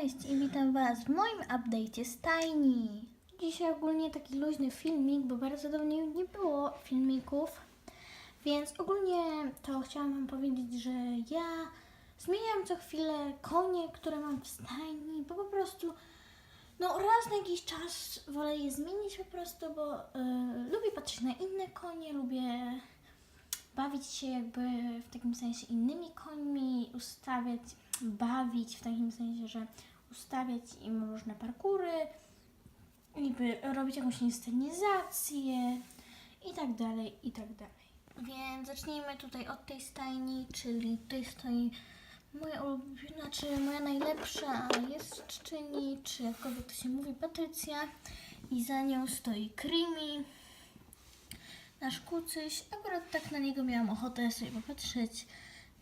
Cześć i witam Was w moim update'cie stajni. Dzisiaj ogólnie taki luźny filmik, bo bardzo dawno nie było filmików, więc ogólnie to chciałam Wam powiedzieć, że ja zmieniam co chwilę konie, które mam w stajni, bo po prostu no raz na jakiś czas wolę je zmienić po prostu, bo y, lubię patrzeć na inne konie, lubię bawić się jakby w takim sensie innymi końmi, ustawiać, bawić w takim sensie, że ustawiać im różne parkury, niby robić jakąś inscenizację i tak dalej, i tak dalej. Więc zacznijmy tutaj od tej stajni, czyli tutaj stoi moja ulubiona, znaczy moja najlepsza jeźdźczyni, czy jakkolwiek to się mówi, Patrycja i za nią stoi Creamy nasz kucyś. Akurat tak na niego miałam ochotę sobie popatrzeć,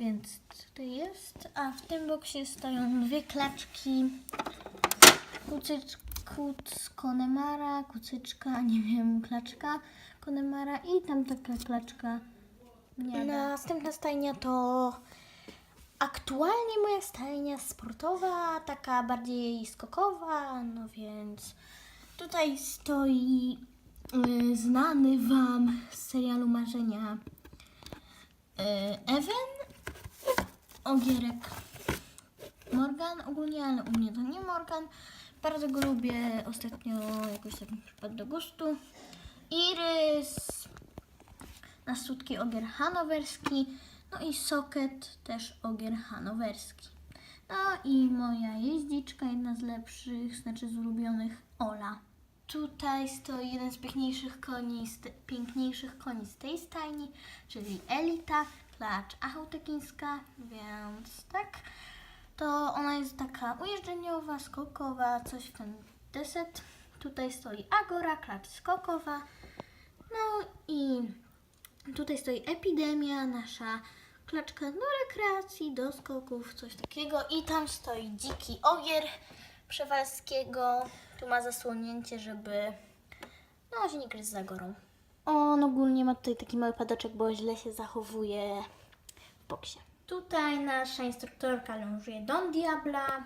więc tutaj jest. A w tym boksie stoją dwie klaczki. Kucycz, kuc Konemara, kucyczka, nie wiem, klaczka Konemara i tam taka klaczka. Nie, Następna stajnia to aktualnie moja stajnia sportowa, taka bardziej skokowa, no więc tutaj stoi y, znany Wam z serialu Marzenia y, Ewen, Ogierek Morgan ogólnie, ale u mnie to nie Morgan. Bardzo go lubię, ostatnio jakoś tak mi przypadł do gustu. Irys, nasz słodki ogier hanowerski, no i soket też ogier hanowerski. No i moja jeździczka, jedna z lepszych, znaczy z ulubionych, Ola. Tutaj stoi jeden z piękniejszych koni, z te, piękniejszych koni z tej stajni, czyli Elita, klacz achautekińska, więc tak. To ona jest taka ujeżdżeniowa, skokowa, coś w ten deset. Tutaj stoi Agora, klacz skokowa. No i tutaj stoi Epidemia, nasza klaczka do rekreacji, do skoków, coś takiego. I tam stoi Dziki Ogier Przewalskiego. Tu ma zasłonięcie, żeby no, się nie kryć za gorą. On ogólnie ma tutaj taki mały padoczek, bo źle się zachowuje w boksie. Tutaj nasza instruktorka lążuje Don Diabla,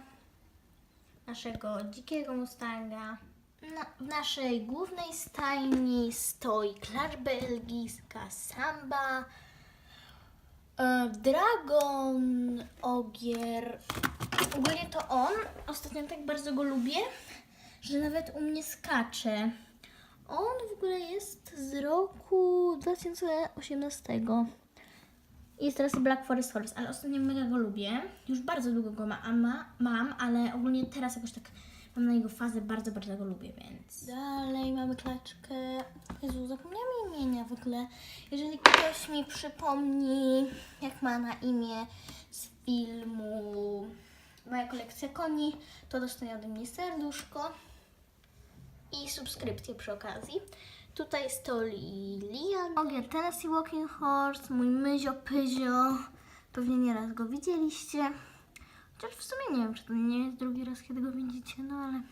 naszego dzikiego Mustanga. Na, w naszej głównej stajni stoi klacz belgijska Samba, e, Dragon Ogier. Ogólnie to on. Ostatnio tak bardzo go lubię, że nawet u mnie skacze. On w ogóle jest z roku 2018. Jest teraz Black Forest Horse, ale ostatnio mega go lubię. Już bardzo długo go ma, ma, mam, ale ogólnie teraz jakoś tak mam na jego fazę, bardzo, bardzo go lubię, więc... Dalej mamy klaczkę... Jezu, zapomniałam imienia w ogóle. Jeżeli ktoś mi przypomni, jak ma na imię z filmu Moja kolekcja koni, to dostanie ode mnie serduszko i subskrypcję przy okazji. Tutaj stoi Lian, Ogier Tennessee Walking Horse, mój myzio pyzio. Pewnie nieraz go widzieliście. Chociaż w sumie nie wiem, czy to nie jest drugi raz, kiedy go widzicie, no ale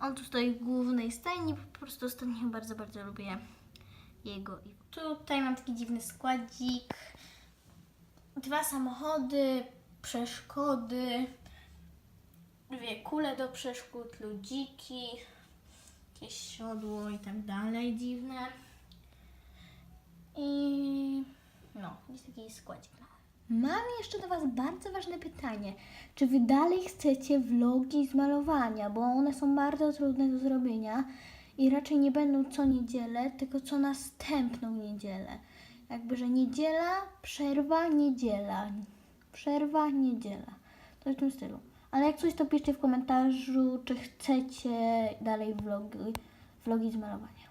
on tu stoi w głównej stajni, po prostu ostatnio bardzo, bardzo lubię jego. Tutaj mam taki dziwny składzik. Dwa samochody, przeszkody, dwie kule do przeszkód, ludziki, jakieś siodło i tak dalej dziwne. I no, jest taki składzik. Mam jeszcze do Was bardzo ważne pytanie. Czy Wy dalej chcecie vlogi z malowania? Bo one są bardzo trudne do zrobienia i raczej nie będą co niedzielę, tylko co następną niedzielę. Jakby, że niedziela, przerwa, niedziela. Przerwa, niedziela. To w tym stylu. Ale jak coś, to piszcie w komentarzu, czy chcecie dalej vlogi, vlogi z malowania.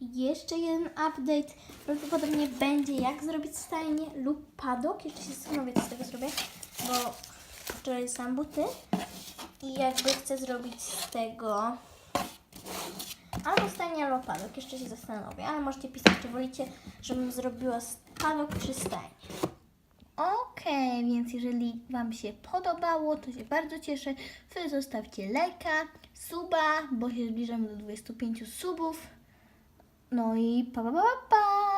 Jeszcze jeden update. Prawdopodobnie będzie jak zrobić stajnię lub padok. Jeszcze się zastanowię, co z tego zrobię, bo wczoraj sam buty. I jakby chcę zrobić z tego albo stajnię, albo padok. Jeszcze się zastanowię, ale możecie pisać, czy wolicie, żebym zrobiła padok czy stajnię. Okej, więc jeżeli Wam się podobało, to się bardzo cieszę. Wy zostawcie lajka, suba, bo się zbliżamy do 25 subów. No i pa pa pa pa! pa.